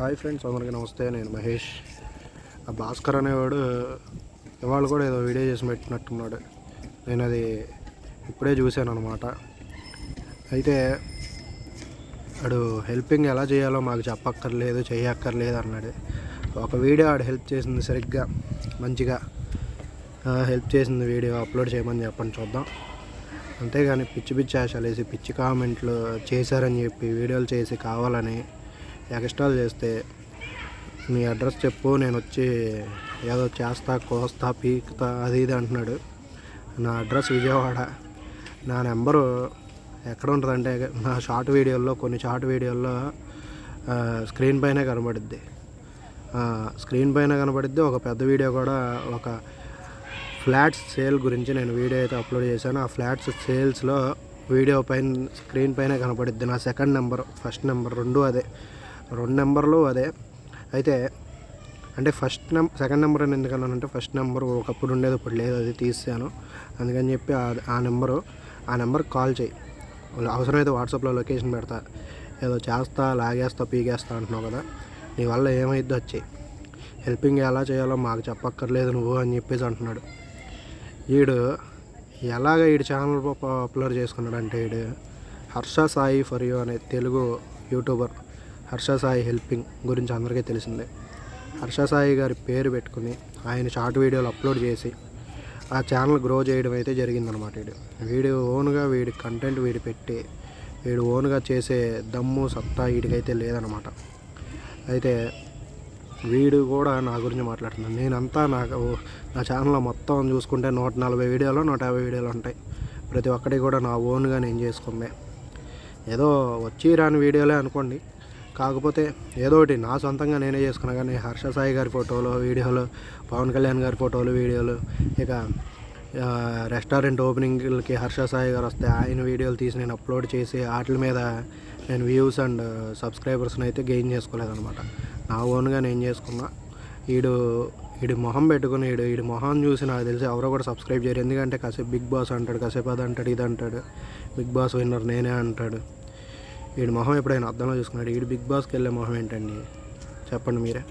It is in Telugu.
హాయ్ ఫ్రెండ్స్ అందరికీ నమస్తే. నేను మహేష్. ఆ భాస్కర్ అనేవాడు ఇవాళ కూడా ఏదో వీడియో చేసి పెట్టినట్టున్నాడు. నేను అది ఇప్పుడే చూశాను అనమాట అయితే వాడు హెల్పింగ్ ఎలా చేయాలో మాకు చెప్పక్కర్లేదు చేయక్కర్లేదు అన్నాడు. ఒక వీడియో ఆడు హెల్ప్ చేసింది సరిగ్గా మంచిగా. హెల్ప్ చేసింది వీడియో అప్లోడ్ చేయమని చెప్పండి చూద్దాం. అంతేగాని పిచ్చి పిచ్చి ఆశలేసి పిచ్చి కామెంట్లు చేశారని చెప్పి వీడియోలు చేసి కావాలని ఎక్స్ట్రాలు చేస్తే నీ అడ్రస్ చెప్పు నేను వచ్చి ఏదో చేస్తా కోస్తా పీకుతా అది ఇది అంటున్నాడు. నా అడ్రస్ విజయవాడ. నా నెంబరు ఎక్కడ ఉంటుందంటే నా షార్ట్ వీడియోల్లో కొన్ని షార్ట్ వీడియోల్లో స్క్రీన్ పైనే కనబడుద్ది. స్క్రీన్ పైన కనబడుద్ది. ఒక పెద్ద వీడియో కూడా ఒక ఫ్లాట్స్ సేల్ గురించి నేను వీడియో అయితే అప్లోడ్ చేశాను. ఆ ఫ్లాట్స్ సేల్స్లో వీడియో పైన స్క్రీన్ పైన కనపడుద్ది నా సెకండ్ నెంబర్ ఫస్ట్ నెంబర్ రెండు అదే. రెండు నెంబర్లు అదే. అయితే అంటే ఫస్ట్ నెంబర్ సెకండ్ నెంబర్ అని ఎందుకన్నానంటే ఫస్ట్ నెంబర్ ఒకప్పుడు ఉండేది ఇప్పుడు లేదు అది తీసాను అందుకని చెప్పి ఆ- నెంబరు ఆ నెంబర్ కాల్ చేయి. అవసరమైతే వాట్సాప్లో లొకేషన్ పెడతా. ఏదో చేస్తా లాగేస్తా పీకేస్తా అంటున్నావు కదా నీ వల్ల ఏమైద్దో వచ్చాయి హెల్పింగ్ ఎలా చేయాలో మాకు చెప్పక్కర్లేదు నువ్వు అని చెప్పేసి అంటున్నాడు. వీడు ఎలాగ వీడు ఛానల్ అప్లోడ్ చేసుకున్నాడు అంటే వీడు హర్ష సాయి ఫర్ యూ అనే తెలుగు యూట్యూబర్ హర్ష సాయి హెల్పింగ్ గురించి అందరికీ తెలిసిందే. హర్ష సాయి గారి పేరు పెట్టుకుని ఆయన షార్ట్ వీడియోలు అప్లోడ్ చేసి ఆ ఛానల్ గ్రో చేయడం అయితే జరిగిందనమాట వీడు. వీడు ఓన్గా వీడి కంటెంట్ వీడు పెట్టి వీడు ఓన్గా చేసే దమ్ము సత్తా వీడికైతే లేదనమాట అయితే వీడు కూడా నా గురించి మాట్లాడుతున్నాను నేనంతా నాకు నా ఛానల్లో మొత్తం చూసుకుంటే నూట నలభై వీడియోలు నూట యాభై వీడియోలు ఉంటాయి. ప్రతి ఒక్కటి కూడా నా ఓన్గా నేను చేసుకుందే. ఏదో వచ్చి రాని వీడియోలే అనుకోండి. కాకపోతే ఏదో ఒకటి నా సొంతంగా నేనే చేసుకున్నా కానీ హర్ష సాయి గారి ఫోటోలు వీడియోలు పవన్ కళ్యాణ్ గారి ఫోటోలు వీడియోలు ఇక రెస్టారెంట్ ఓపెనింగ్లకి హర్ష సాయి గారు వస్తే ఆయన వీడియోలు తీసి నేను అప్లోడ్ చేసి వాటి మీద నేను వ్యూస్ అండ్ సబ్స్క్రైబర్స్ని అయితే గెయిన్ చేసుకోలేదనమాట నా ఓన్గా నేను చేసుకున్నా. వీడు వీడి మొహం పెట్టుకుని వీడు వీడి మొహం చూసి నాకు తెలిసి ఎవరో కూడా సబ్స్క్రైబ్ చేయరు. ఎందుకంటే కాసేపు బిగ్ బాస్ అంటాడు కాసేపు అది అంటాడు ఇది అంటాడు. బిగ్ బాస్ విన్నర్ నేనే అంటాడు. వీడి మొహం ఎప్పుడైనా అర్థంలో చూసుకున్నాడు. వీడు బిగ్ బాస్కి వెళ్ళే మొహం ఏంటండి? చెప్పండి మీరే.